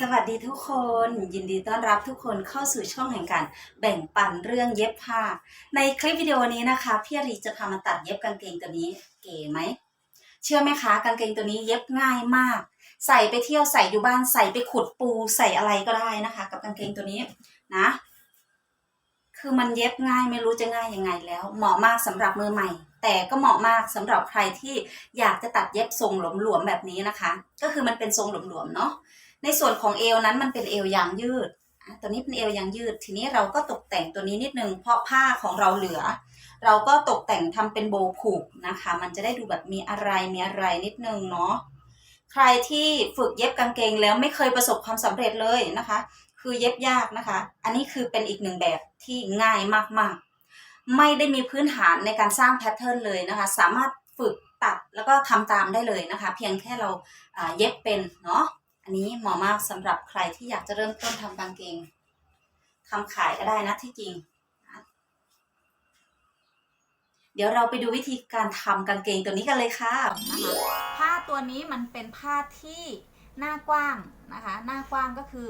สวัสดีทุกคน ยินดีต้อนรับทุกคนเข้าสู่ช่องแห่งการแบ่งปันเรื่องเย็บผ้า ในคลิปวิดีโอนี้นะคะพี่รีจะพามาตัดเย็บกางเกงตัวนี้เก๋ไหมเชื่อไหมคะกางเกงตัวนี้เย็บง่ายมาก ใส่ไปเที่ยวใส่อยู่บ้านใส่ไปขุดปูใส่อะไรก็ได้นะคะ กับกางเกงตัวนี้นะ คือมันเย็บง่ายไม่รู้จะง่ายยังไงแล้ว เหมาะมากสำหรับมือใหม่ แต่ก็เหมาะมากสำหรับใครที่อยากจะตัดเย็บทรงหลวมๆแบบนี้นะคะ ก็คือมันเป็นทรงหลวมๆเนาะ ในส่วนของเอวนั้นมันเป็นเอวยางยืด ตัวนี้เป็นเอวยางยืด ทีนี้เราก็ตกแต่งตัวนี้นิดนึง เพราะผ้าของเราเหลือ เราก็ตกแต่งทำเป็นโบผูกนะคะ มันจะได้ดูแบบมีอะไรมีอะไรนิดนึงเนาะ ใครที่ฝึกเย็บกางเกงแล้วไม่เคยประสบความสำเร็จเลยนะคะ คือเย็บยากนะคะ อันนี้คือเป็นอีกหนึ่งแบบที่ง่ายมากๆ ไม่ได้มีพื้นฐานในการสร้างแพทเทิร์นเลยนะคะ สามารถฝึกตัดแล้วก็ทำตามได้เลยนะคะ เพียงแค่เราเย็บเป็นเนาะ อันนี้เหมาะมากสำหรับใครที่อยากจะเริ่มต้นทำกางเกงทำขายก็ได้นะที่จริง เดี๋ยวเราไปดูวิธีการทำกางเกงตัวนี้กันเลยค่ะะคะผ้าตัวนี้มันเป็นผ้าที่หน้ากว้างนะคะ หน้ากว้างก็คือ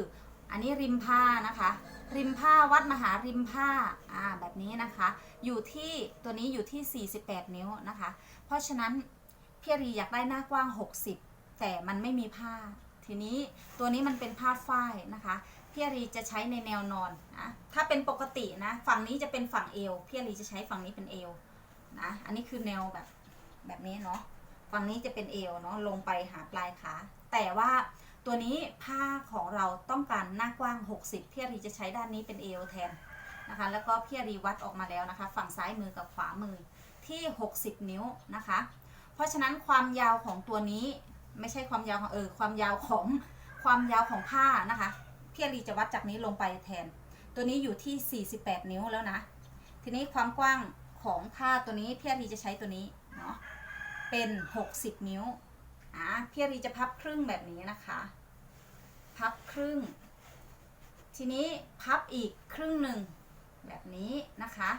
อันนี้ริมผ้านะคะ ริมผ้าวัดมหาริมผ้าอ่าแบบนี้นะคะ อยู่ที่ตัวนี้อยู่ที่ 48 นิ้วนะคะ เพราะฉะนั้นพี่รีอยากได้หน้ากว้าง 60 แต่มันไม่มีผ้า ทีนี้ตัวนี้มันเป็นผ้าฝ้ายนะคะพี่อารีจะใช้ในแนวนอนนะถ้าเป็นปกตินะ ฝั่งนี้จะเป็นฝั่งเอวพี่อารีจะใช้ฝั่งนี้เป็นเอวนะ อันนี้คือแนวแบบแบบนี้เนาะฝั่งนี้จะเป็นเอวเนาะลงไปหาปลายขาแต่ว่าตัวนี้ผ้าของเราต้องการหน้ากว้าง 60พี่อารีจะใช้ด้านนี้เป็นเอวแทนนะคะ แล้วก็พี่อารีวัดออกมาแล้วนะคะ ฝั่งซ้ายมือกับขวามือที่ 60 นิ้วนะคะ เพราะฉะนั้นความยาวของตัวนี้ ไม่ใช่ความยาวของเออความยาวของความยาวของผ้านะคะพี่อารีจะวัดจากนี้ลงไปแทน ตัวนี้อยู่ที่ 48 นิ้วแล้วนะ ทีนี้ความกว้างของผ้าตัวนี้พี่อารีจะใช้ตัวนี้เนาะเป็น 60 นิ้วอะพี่อารีจะพับครึ่งแบบนี้นะคะ พับครึ่ง ทีนี้พับอีกครึ่งหนึ่งแบบนี้นะคะ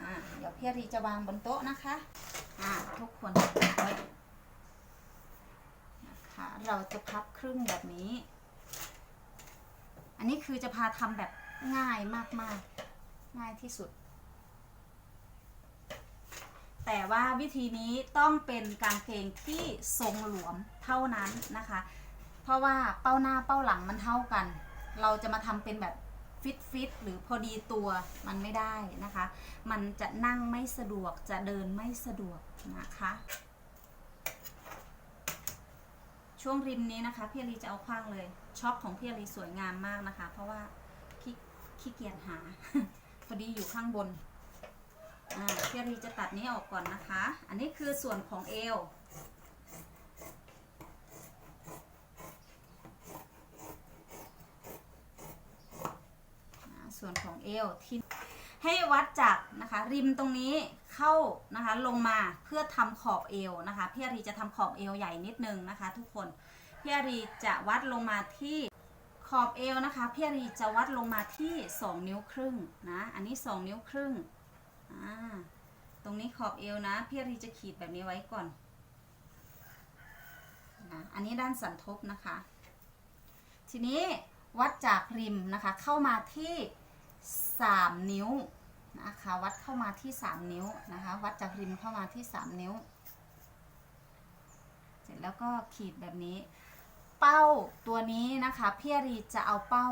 อ่าเดี๋ยวพี่อารีจะวางบนโต๊ะนะคะอ่าทุกคนไว้ เราจะพับครึ่งแบบนี้ อันนี้คือจะพาทำแบบง่ายมากๆ ง่ายที่สุด แต่ว่าวิธีนี้ต้องเป็นกางเกงที่ทรงหลวมเท่านั้นนะคะ เพราะว่าเป้าหน้าเป้าหลังมันเท่ากัน เราจะมาทำเป็นแบบฟิตฟิตหรือพอดีตัวมันไม่ได้นะคะ มันจะนั่งไม่สะดวกจะเดินไม่สะดวกนะคะ ช่วงริมนี้นะคะพี่ลีจะเอาคว้างเลยช็อปของพี่ลีสวยงามมากนะคะ เพราะว่าขี้ขี้เกียจหาพอดีอยู่ข้างบนพี่ลีจะตัดนี้ออกก่อนนะคะ อันนี้คือส่วนของเอวส่วนของเอวที่ ให้วัดจากนะคะริมตรงนี้เข้านะคะลงมาเพื่อทำขอบเอวนะคะพี่อารีจะทำขอบเอวใหญ่นิดนึงนะคะ ทุกคนพี่อารีจะวัดลงมาที่ขอบเอวนะคะพี่อารีจะวัดลงมาที่ 2 นิ้วครึ่งนะอันนี้ 2 นิ้วครึ่งอ่าตรงนี้ขอบเอวนะพี่อารีจะขีดแบบนี้ไว้ก่อนนะอันนี้ด้านสันทบนะคะ ทีนี้วัดจากริมนะคะเข้ามาที่ 3 นิ้วนะคะวัดเข้ามาที่ 3 นิ้วนะคะวัดจากริมเข้ามาที่ 3 นิ้ว เสร็จแล้วก็ขีดแบบนี้ เป้าตัวนี้นะคะพี่อรีจะเอาเป้า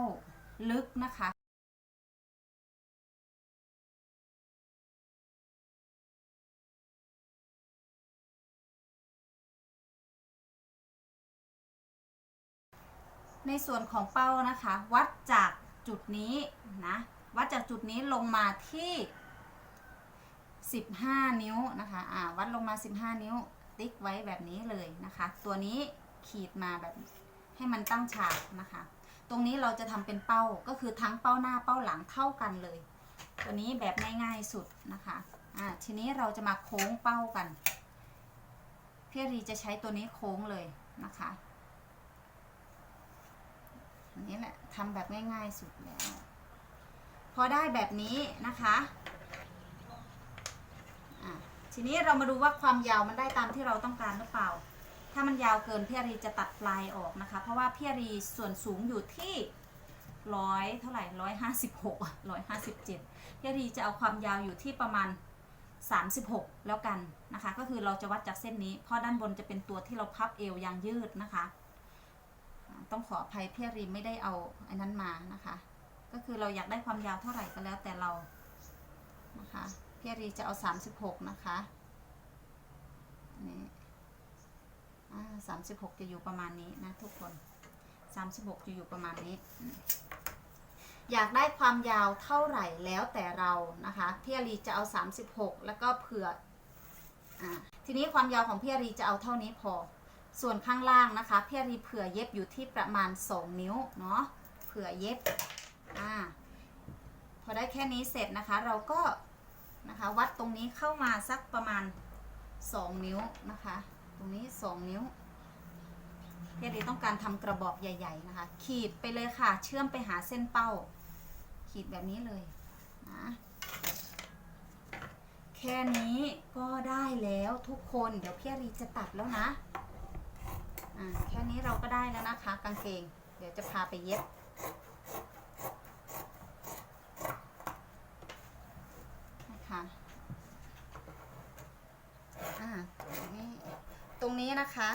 ลึกนะคะในส่วนของเป้านะคะ วัดจากจุดนี้นะ วัดจากจุดนี้ลงมาที่ 15 นิ้วนะคะอ่าวัดลงมา 15 นิ้ว ติ๊กไว้แบบนี้เลยนะคะ ตัวนี้ขีดมาแบบให้มันตั้งฉากนะคะ ตรงนี้เราจะทำเป็นเป้าก็คือทั้งเป้าหน้าเป้าหลังเท่ากันเลย ตัวนี้แบบง่ายๆสุดนะคะอ่าทีนี้เราจะมาโค้งเป้ากันพี่รีจะใช้ตัวนี้โค้งเลยนะคะนี้แหละทำแบบง่ายๆสุดแล้ว อได้แบบนี้นะคะะทีนี้เรามาดูว่าความยาวมันได้ตามที่เราต้องการหรือเปล่า ถ้ามันยาวเกินพี่รีจะตัดปลายออกนะคะ เพราะว่าพี่รีส่วนสูงอยู่ที่ร้อยเท่าไหร่ร้อยห้าสิบหกร้อยห้าสิบเจ็ดพี่รีจะเอาความยาวอยู่ที่ประมาณ 36 แล้วกันนะคะ ก็คือเราจะวัดจากเส้นนี้ เพราะด้านบนจะเป็นตัวที่เราพับเอวยางยืดนะคะ ต้องขออภัยพี่รีไม่ได้เอาอันนั้นมานะคะ ก็คือเราอยากได้ความยาวเท่าไหร่ก็แล้วแต่เรานะคะพี่รีจะเอา 36 นะคะนี่สามสิบหกจะอยู่ประมาณนี้นะทุกคน 36 จะอยู่ประมาณนี้ อยากได้ความยาวเท่าไหร่แล้วแต่เรานะคะพี่รีจะเอา 36 แล้วก็เผื่ออทีนี้ความยาวของพี่รีจะเอาเท่านี้พอ ส่วนข้างล่างนะคะพี่อรีเผื่อเย็บอยู่ที่ประมาณ 2 นิ้วเนาะเผื่อเย็บ อ่าพอได้แค่นี้เสร็จนะคะ เราก็นะคะวัดตรงนี้เข้ามาสักประมาณ 2 นิ้วนะคะ ตรงนี้ 2 นิ้วพี่อารีต้องการทำกระบอกใหญ่ ๆนะคะ ขีดไปเลยค่ะ เชื่อมไปหาเส้นเป้า ขีดแบบนี้เลยนะแค่นี้ก็ได้แล้วทุกคนเดี๋ยวพี่รีจะตัดแล้วนะ อ่าแค่นี้เราก็ได้แล้วนะคะ กางเกง เดี๋ยวจะพาไปเย็บ นะคะ อ่า ตรงนี้ ตรง นะคะ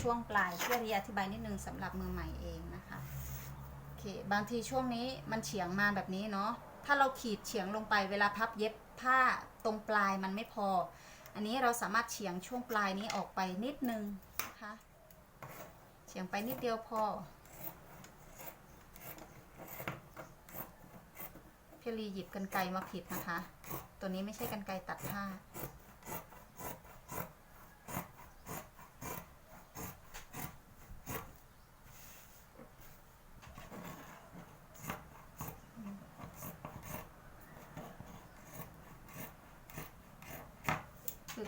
ช่วงปลายพี่อารีอธิบายนิดนึงสำหรับมือใหม่เองนะคะโอเคบางทีช่วงนี้มันเฉียงมาแบบนี้เนาะถ้าเราขีดเฉียงลงไปเวลาพับเย็บผ้าตรงปลายมันไม่พอ อันนี้เราสามารถเฉียงช่วงปลายนี้ออกไปนิดนึงนะคะเฉียงไปนิดเดียวพอพี่ลีหยิบกันไกมาผิดนะคะ ตัวนี้ไม่ใช่กันไกตัดผ้า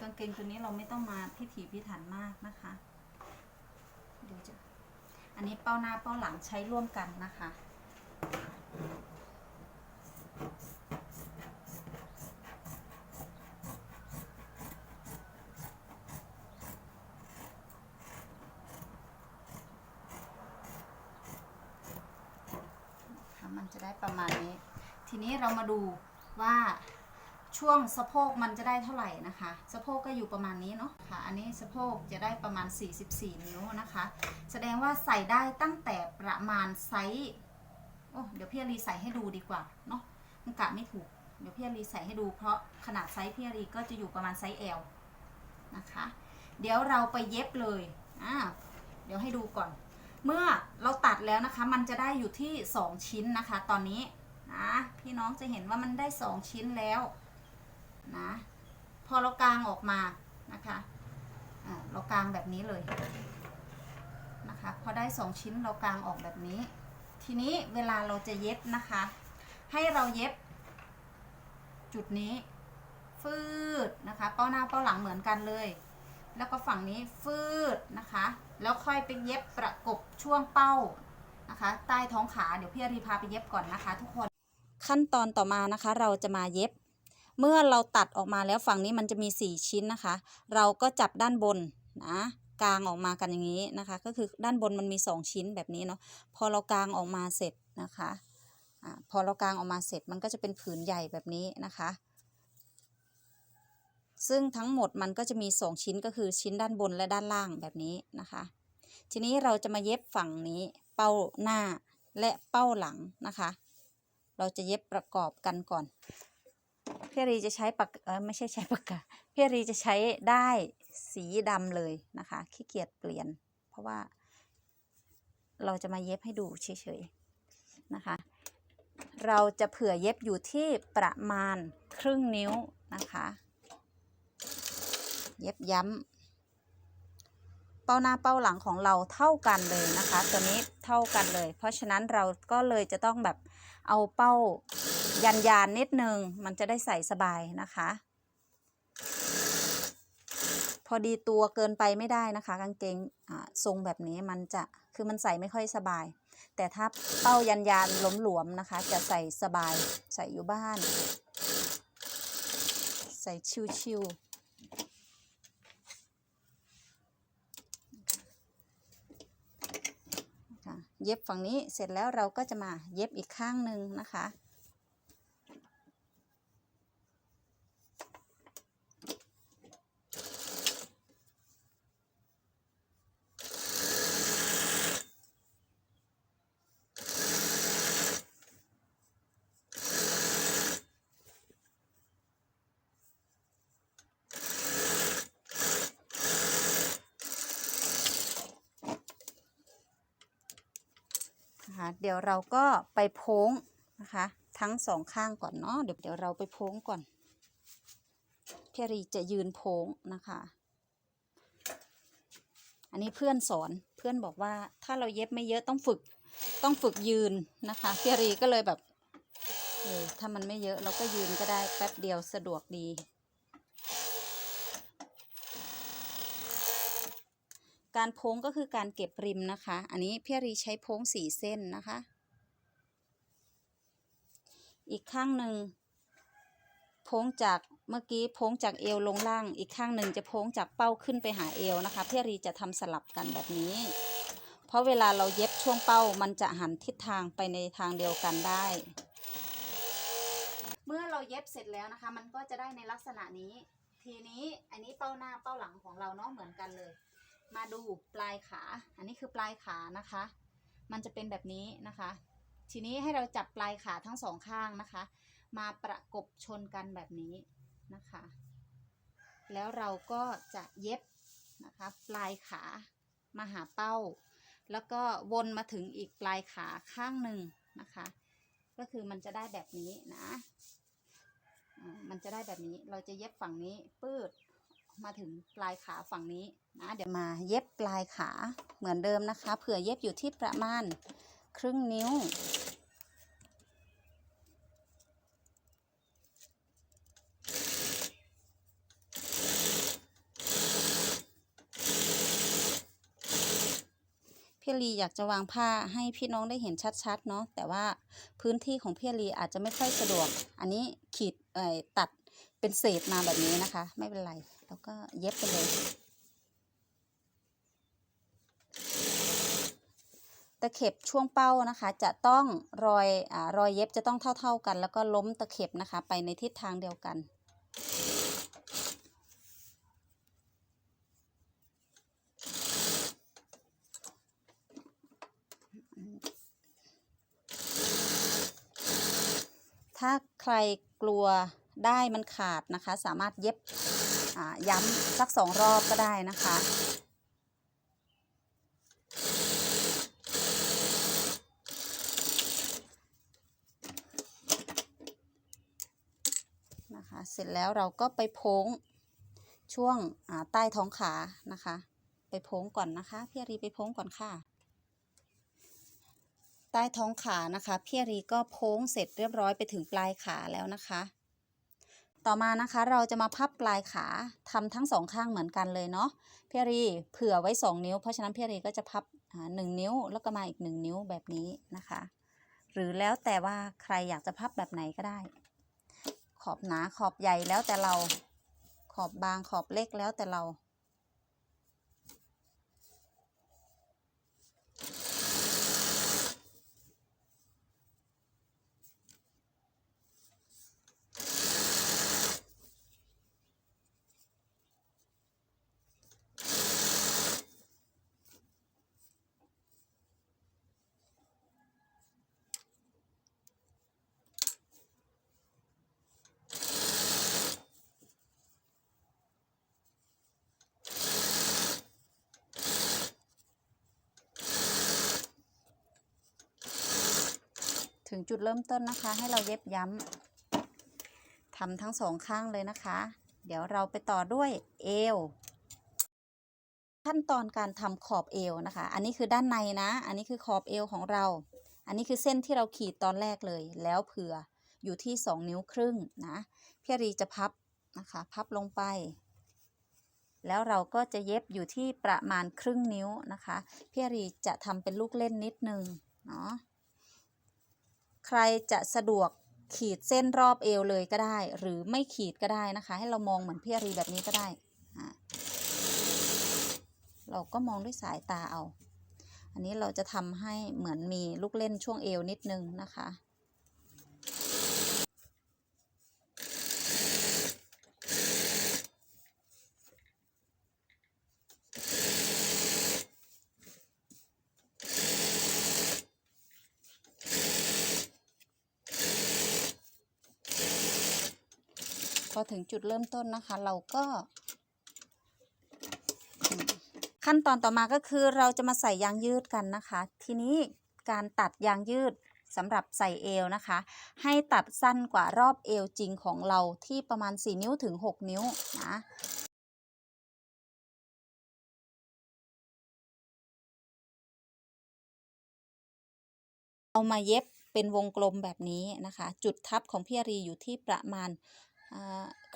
างเกงตัวนี้เราไม่ต้องมาพิถีพิถันมากนะคะเดี๋ยวจะอันนี้เป้าหน้าเป้าหลังใช้ร่วมกันนะคะค่ะมันจะได้ประมาณนี้ ทีนี้เรามาดูว่า ช่วงสะโพกมันจะได้เท่าไหร่นะคะ สะโพกก็อยู่ประมาณนี้เนาะค่ะ อันนี้สะโพกจะได้ประมาณ 44 นิ้วนะคะ แสดงว่าใส่ได้ตั้งแต่ประมาณไซส์โอ้เดี๋ยวพี่อารีใส่ให้ดูดีกว่าเนาะมันกะไม่ถูก เดี๋ยวพี่อารีใส่ให้ดูเพราะขนาดไซส์พี่อารีก็จะอยู่ประมาณไซส์ L นะคะ เดี๋ยวเราไปเย็บเลยอ่าเดี๋ยวให้ดูก่อน เมื่อเราตัดแล้วนะคะ มันจะได้อยู่ที่ 2 ชิ้นนะคะ ตอนนี้นะพี่น้องจะเห็นว่ามันได้ 2 ชิ้นแล้ว นะ พอเรากางออกมานะคะเรากางแบบนี้เลยนะคะพอได้2ชิ้นเรากางออกแบบนี้ ทีนี้เวลาเราจะเย็บนะคะ ให้เราเย็บ จุดนี้ ฟืดนะคะ เป้าหน้าเป้าหลังเหมือนกันเลย แล้วก็ฝั่งนี้ฟืดนะคะ แล้วค่อยไปเย็บประกบช่วงเป้านะคะ ใต้ท้องขาเดี๋ยวพี่อารีพาไปเย็บก่อนนะคะ ทุกคนขั้นตอนต่อมานะคะ เราจะมาเย็บ เมื่อเราตัดออกมาแล้วฝั่งนี้มันจะมี 4 ชิ้นนะคะ เราก็จับด้านบนนะกางออกมากันอย่างนี้นะคะ ก็คือด้านบนมันมี 2 ชิ้นแบบนี้เนาะพอเรากางออกมาเสร็จนะคะอะพอเรากางออกมาเสร็จมันก็จะเป็นผืนใหญ่แบบนี้นะคะ ซึ่งทั้งหมดมันก็จะมี 2 ชิ้นก็คือชิ้นด้านบนและด้านล่างแบบนี้นะคะ ทีนี้เราจะมาเย็บฝั่งนี้เป้าหน้าและเป้าหลังนะคะ เราจะเย็บประกอบกันก่อน พี่รีจะใช้ปากเออไม่ใช่ใช้ปากกาพี่รีจะใช้ได้สีดำเลยนะคะขี้เกียจเปลี่ยน เพราะว่าเราจะมาเย็บให้ดูเฉยๆนะคะ เราจะเผื่อเย็บอยู่ที่ประมาณครึ่งนิ้วนะคะ เย็บย้ำ เป้าหน้าเป้าหลังของเราเท่ากันเลยนะคะ ตัวนี้เท่ากันเลย เพราะฉะนั้นเราก็เลยจะต้องแบบ เอาเป้ายันยานนิดนึง มันจะได้ใส่สบายนะคะ พอดีตัวเกินไปไม่ได้นะคะ กางเกงอ่าทรงแบบนี้มันจะคือมันใส่ไม่ค่อยสบาย แต่ถ้าเป้ายันยานหลวมนะคะ จะใส่สบายใส่อยู่บ้าน ใส่ชิวๆ เย็บฝั่งนี้เสร็จแล้วเราก็จะมาเย็บอีกข้างหนึ่งนะคะ เดี๋ยวเราก็ไปโพ้งนะคะ ทั้งสองข้างก่อนเนาะเดี๋ยวเดี๋ยวเราไปโพ้งก่อนพี่รีจะยืนโพ้งนะคะ อันนี้เพื่อนสอนเพื่อนบอกว่าถ้าเราเย็บไม่เยอะต้องฝึกต้องฝึกยืนนะคะพี่รีก็เลยแบบเออถ้ามันไม่เยอะเราก็ยืนก็ได้แป๊บเดียวสะดวกดี การโพ้งก็คือการเก็บริมนะคะ อันนี้พี่รีใช้โพ้งสี่เส้นนะคะ อีกข้างหนึ่งโพ้งจากเมื่อกี้โพ้งจากเอวลงล่าง อีกข้างหนึ่งจะโพ้งจากเป้าขึ้นไปหาเอวนะคะพี่รีจะทำสลับกันแบบนี้ เพราะเวลาเราเย็บช่วงเป้ามันจะหันทิศทางไปในทางเดียวกันได้ เมื่อเราเย็บเสร็จแล้วนะคะ มันก็จะได้ในลักษณะนี้ ทีนี้อันนี้เป้าหน้าเป้าหลังของเราเนาะเหมือนกันเลย มาดูปลายขา อันนี้คือปลายขานะคะ มันจะเป็นแบบนี้นะคะ ทีนี้ให้เราจับปลายขาทั้งสองข้างนะคะ มาประกบชนกันแบบนี้นะคะ แล้วเราก็จะเย็บนะคะ ปลายขามาหาเป้า แล้วก็วนมาถึงอีกปลายขาข้างหนึ่งนะคะ ก็คือมันจะได้แบบนี้นะ มันจะได้แบบนี้ เราจะเย็บฝั่งนี้ปืด มาถึงปลายขาฝั่งนี้นะเดี๋ยวมาเย็บปลายขาเหมือนเดิมนะคะ เผื่อเย็บอยู่ที่ประมาณครึ่งนิ้ว พี่ลีอยากจะวางผ้าให้พี่น้องได้เห็นชัดๆเนาะแต่ว่าพื้นที่ของพี่ลีอาจจะไม่ค่อยสะดวก อันนี้ขีดเอ่อตัดเป็นเศษมาแบบนี้นะคะ ไม่เป็นไร แล้วก็เย็บไปเลย ตะเข็บช่วงเป้านะคะ จะต้องรอยอ่ารอยเย็บจะต้องเท่า ๆกัน แล้วก็ล้มตะเข็บนะคะ ไปในทิศทางเดียวกันถ้าใครกลัวได้มันขาดนะคะ สามารถเย็บ ย้ำสักสองรอบก็ได้นะคะ นะคะ เสร็จแล้วเราก็ไปโพ้งช่วงใต้ท้องขานะคะ ไปโพ้งก่อนนะคะพี่รีไปโพ้งก่อนค่ะ ใต้ท้องขานะคะพี่รีก็โพ้งเสร็จเรียบร้อยไปถึงปลายขาแล้วนะคะ ต่อมานะคะเราจะมาพับปลายขาทำทั้งสองข้างเหมือนกันเลยเนาะพี่รีเผื่อไว้ 2 นิ้ว เพราะฉะนั้นพี่รีก็จะพับอ่าหนึ่งนิ้วแล้วก็มาอีก 1 นิ้วแบบนี้นะคะ หรือแล้วแต่ว่าใครอยากจะพับแบบไหนก็ได้ ขอบหนาขอบใหญ่แล้วแต่เราขอบบางขอบเล็กแล้วแต่เรา ถึงจุดเริ่มต้นนะคะ ให้เราเย็บย้ำทำทั้งสองข้างเลยนะคะ เดี๋ยวเราไปต่อด้วยเอวขั้นตอนการทำขอบเอวนะคะ อันนี้คือด้านในนะ อันนี้คือขอบเอวของเรา อันนี้คือเส้นที่เราขีดตอนแรกเลย แล้วเผื่ออยู่ที่ 2 นิ้วครึ่งนะพี่รีจะพับนะคะ พับลงไป แล้วเราก็จะเย็บอยู่ที่ประมาณครึ่งนิ้วนะคะพี่รีจะทำเป็นลูกเล่นนิดนึงเนาะ ใครจะสะดวกขีดเส้นรอบเอวเลยก็ได้ หรือไม่ขีดก็ได้นะคะ ให้เรามองเหมือนพี่อารีแบบนี้ก็ได้ เราก็มองด้วยสายตาเอา อันนี้เราจะทำให้เหมือนมีลูกเล่นช่วงเอวนิดนึงนะคะ ถึงจุดเริ่มต้นนะคะ เราก็ขั้นตอนต่อมาก็คือเราจะมาใส่ยางยืดกันนะคะ ทีนี้การตัดยางยืดสำหรับใส่เอวนะคะ ให้ตัดสั้นกว่ารอบเอวจริงของเราที่ประมาณ 4 นิ้วถึง 6 นิ้วนะเอามาเย็บเป็นวงกลมแบบนี้นะคะ จุดทับของพี่อารีอยู่ที่ประมาณ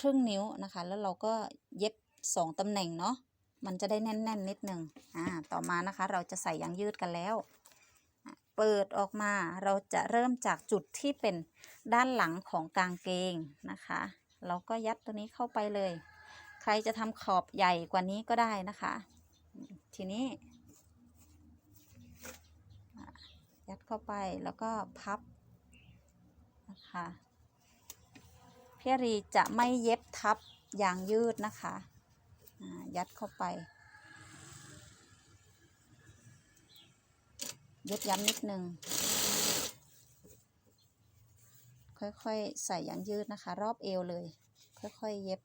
ครึ่งนิ้วนะคะ แล้วเราก็เย็บ2ตำแหน่งเนาะมันจะได้แน่นๆนิดนึงอ่าต่อมานะคะเราจะใส่ยางยืดกันแล้ว เปิดออกมาเราจะเริ่มจากจุดที่เป็นด้านหลังของกางเกงนะคะ เราก็ยัดตัวนี้เข้าไปเลย ใครจะทำขอบใหญ่กว่านี้ก็ได้นะคะ ทีนี้ ยัดเข้าไปแล้วก็พับนะคะ พี่รีจะไม่เย็บทับยางยืดนะคะยัดเข้าไป เย็บย้ำนิดนึง ค่อยๆ ใส่ยางยืดนะคะ รอบเอวเลย ค่อยๆ เย็บ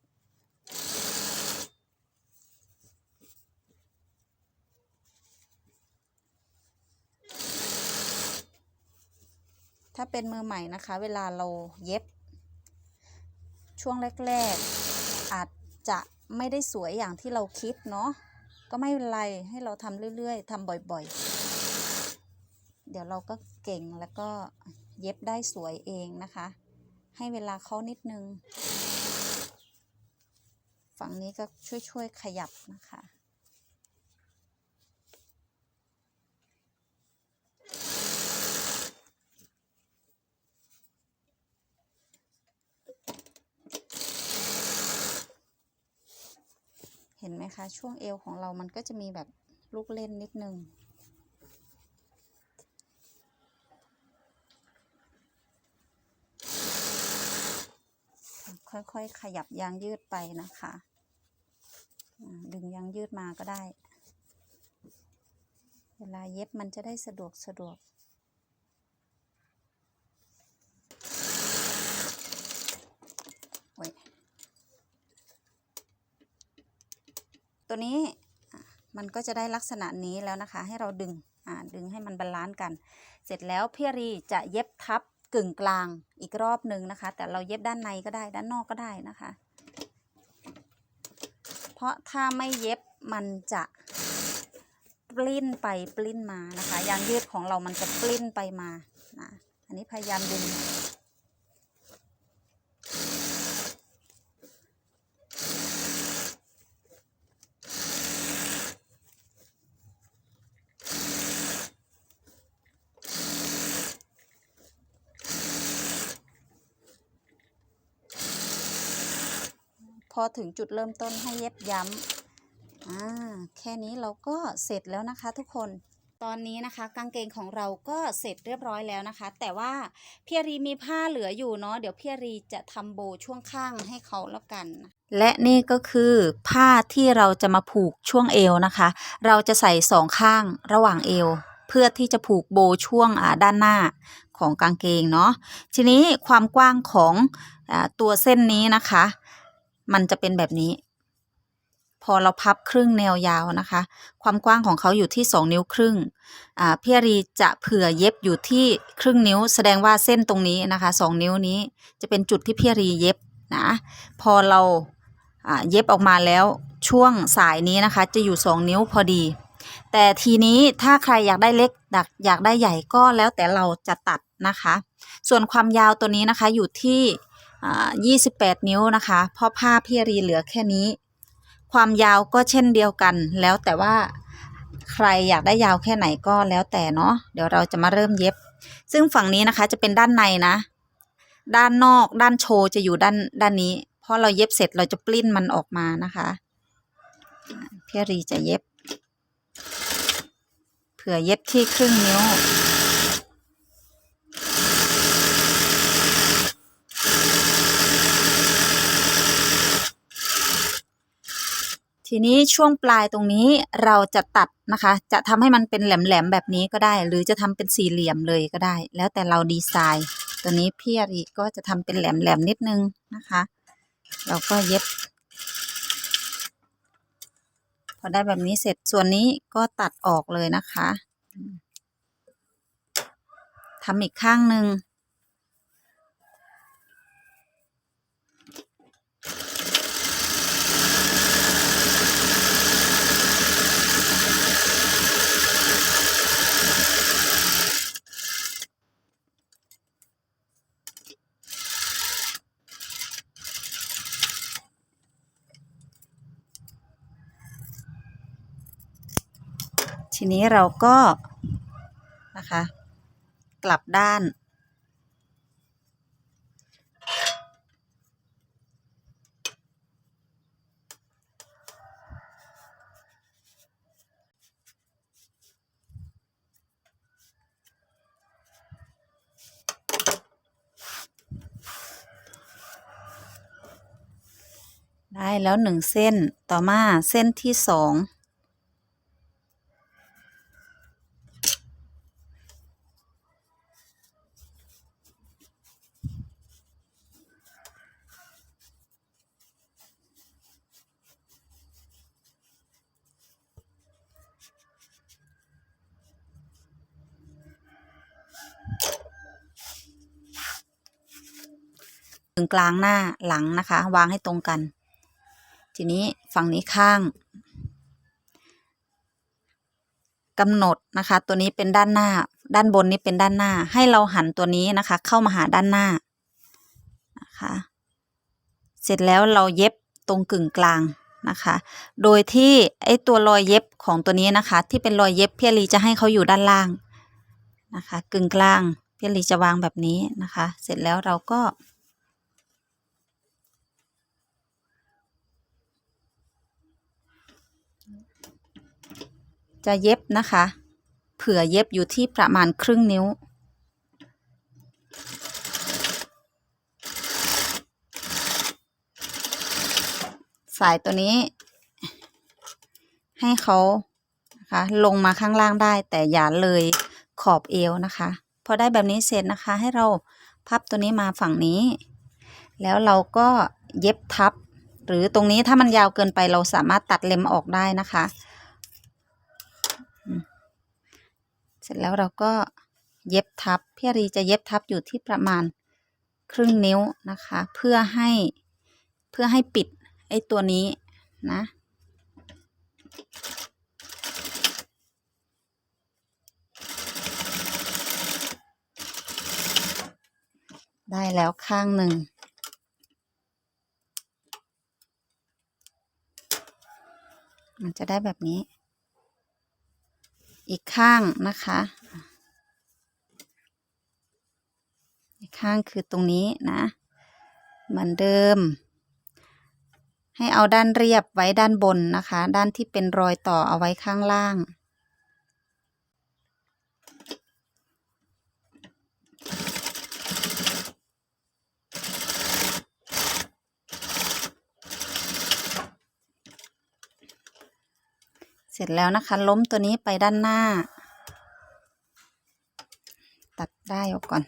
ถ้าเป็นมือใหม่นะคะ เวลาเราเย็บ ช่วงแรก ๆ อาจจะไม่ได้สวยอย่างที่เราคิดเนาะก็ไม่เป็นไรให้เราทำเรื่อยๆทำบ่อยๆ เดี๋ยวเราก็เก่งแล้วก็เย็บได้สวยเองนะคะ ให้เวลาเขานิดนึง ฝั่งนี้ก็ช่วยๆขยับนะคะ ห็นไหมคะ ช่วงเอวของเรามันก็จะมีแบบลูกเล่นนิดนึง ค่อยๆขยับยางยืดไปนะคะ ดึงยางยืดมาก็ได้ เวลาเย็บมันจะได้สะดวกสะดวกโอ้ย ตัวนี้มันก็จะได้ลักษณะนี้แล้วนะคะ ให้เราดึงดึงให้มันบาลานซ์กัน เสร็จแล้วพี่รีจะเย็บทับกึ่งกลางอีกรอบหนึ่งนะคะ แต่เราเย็บด้านในก็ได้ด้านนอกก็ได้นะคะ เพราะถ้าไม่เย็บมันจะปลิ้นไปปลิ้นมานะคะ ยางยืดของเรามันจะปลิ้นไปมานะอันนี้พยายามดึง อถึงจุดเริ่มต้นให้เย็บย้ำอ่าแค่นี้เราก็เสร็จแล้วนะคะทุกคนตอนนี้นะคะกางเกงของเราก็เสร็จเรียบร้อยแล้วนะคะ แต่ว่าพี่รีมีผ้าเหลืออยู่เนาะเดี๋ยวพี่รีจะทำโบช่วงข้างให้เขาแล้วกัน และนี่ก็คือผ้าที่เราจะมาผูกช่วงเอวนะคะ เราจะใส่สองข้างระหว่างเอว เพื่อที่จะผูกโบช่วงด้านหน้าของกางเกงเนาะทีนี้ความกว้างของอตัวเส้นนี้นะคะ มันจะเป็นแบบนี้ พอเราพับครึ่งแนวยาวนะคะ ความกว้างของเขาอยู่ที่ 2 นิ้วครึ่งอ่าพี่อารีจะเผื่อเย็บอยู่ที่ครึ่งนิ้ว แสดงว่าเส้นตรงนี้นะคะ 2 นิ้วนี้จะเป็นจุดที่พี่อารีเย็บนะพอเราเย็บออกมาแล้วช่วงสายนี้นะคะ จะอยู่ 2 นิ้วพอดี แต่ทีนี้ถ้าใครอยากได้เล็กดักอยากได้ใหญ่ก็แล้วแต่เราจะตัดนะคะ ส่วนความยาวตัวนี้นะคะอยู่ที่ 28 นิ้วนะคะ เพราะผ้าพี่รีเหลือแค่นี้ ความยาวก็เช่นเดียวกัน แล้วแต่ว่าใครอยากได้ยาวแค่ไหนก็แล้วแต่เนาะเดี๋ยวเราจะมาเริ่มเย็บ ซึ่งฝั่งนี้นะคะจะเป็นด้านในนะ ด้านนอกด้านโชว์จะอยู่ด้านด้านนี้พอเราเย็บเสร็จเราจะปลิ้นมันออกมานะคะพี่รีจะเย็บ เผื่อเย็บที่ครึ่งนิ้ว ทีนี้ช่วงปลายตรงนี้เราจะตัดนะคะ จะทำให้มันเป็นแหลมๆแบบนี้ก็ได้ หรือจะทำเป็นสี่เหลี่ยมเลยก็ได้ แล้วแต่เราดีไซน์ ตัวนี้พี่อรีก็จะทำเป็นแหลมๆนิดนึงนะคะ เราก็เย็บ พอได้แบบนี้เสร็จส่วนนี้ก็ตัดออกเลยนะคะทำอีกข้างหนึ่ง ทีนี้เราก็นะคะ กลับด้าน ได้แล้วหนึ่งเส้นต่อมาเส้นที่สอง กลางหน้าหลังนะคะ วางให้ตรงกัน ทีนี้ฝั่งนี้ข้างกำหนดนะคะ ตัวนี้เป็นด้านหน้า ด้านบนนี้เป็นด้านหน้า ให้เราหันตัวนี้นะคะ เข้ามาหาด้านหน้านะคะ เสร็จแล้วเราเย็บตรงกึ่งกลางนะคะ โดยที่ไอตัวรอยเย็บของตัวนี้นะคะ ที่เป็นรอยเย็บเพี่อลีจะให้เขาอยู่ด้านล่างนะคะ กึ่งกลางเพี่อลีจะวางแบบนี้นะคะ เสร็จแล้วเราก็ จะเย็บนะคะ เผื่อเย็บอยู่ที่ประมาณครึ่งนิ้ว สายตัวนี้ ให้เขานะคะลงมาข้างล่างได้แต่อย่าเลยขอบเอวนะคะพอได้แบบนี้เสร็จนะคะ ให้เราพับตัวนี้มาฝั่งนี้ แล้วเราก็เย็บทับ หรือตรงนี้ถ้ามันยาวเกินไปเราสามารถตัดเล็มออกได้นะคะ เสร็จแล้วเราก็เย็บทับพี่อรีจะเย็บทับอยู่ที่ประมาณครึ่งนิ้วนะคะ เพื่อให้เพื่อให้ปิดไอ้ตัวนี้นะได้แล้วข้างหนึ่ง มันจะได้แบบนี้ อีกข้างนะคะ อีกข้างคือตรงนี้นะ เหมือนเดิม ให้เอาด้านเรียบไว้ด้านบนนะคะ ด้านที่เป็นรอยต่อเอาไว้ข้างล่าง เสร็จแล้วนะคะ ล้มตัวนี้ไปด้านหน้า ตัดได้ออกก่อน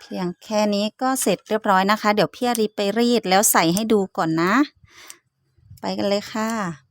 เพียงแค่นี้ก็เสร็จเรียบร้อยนะคะ เดี๋ยวพี่อารีไปรีดแล้วใส่ให้ดูก่อนนะ ไปกันเลยค่ะ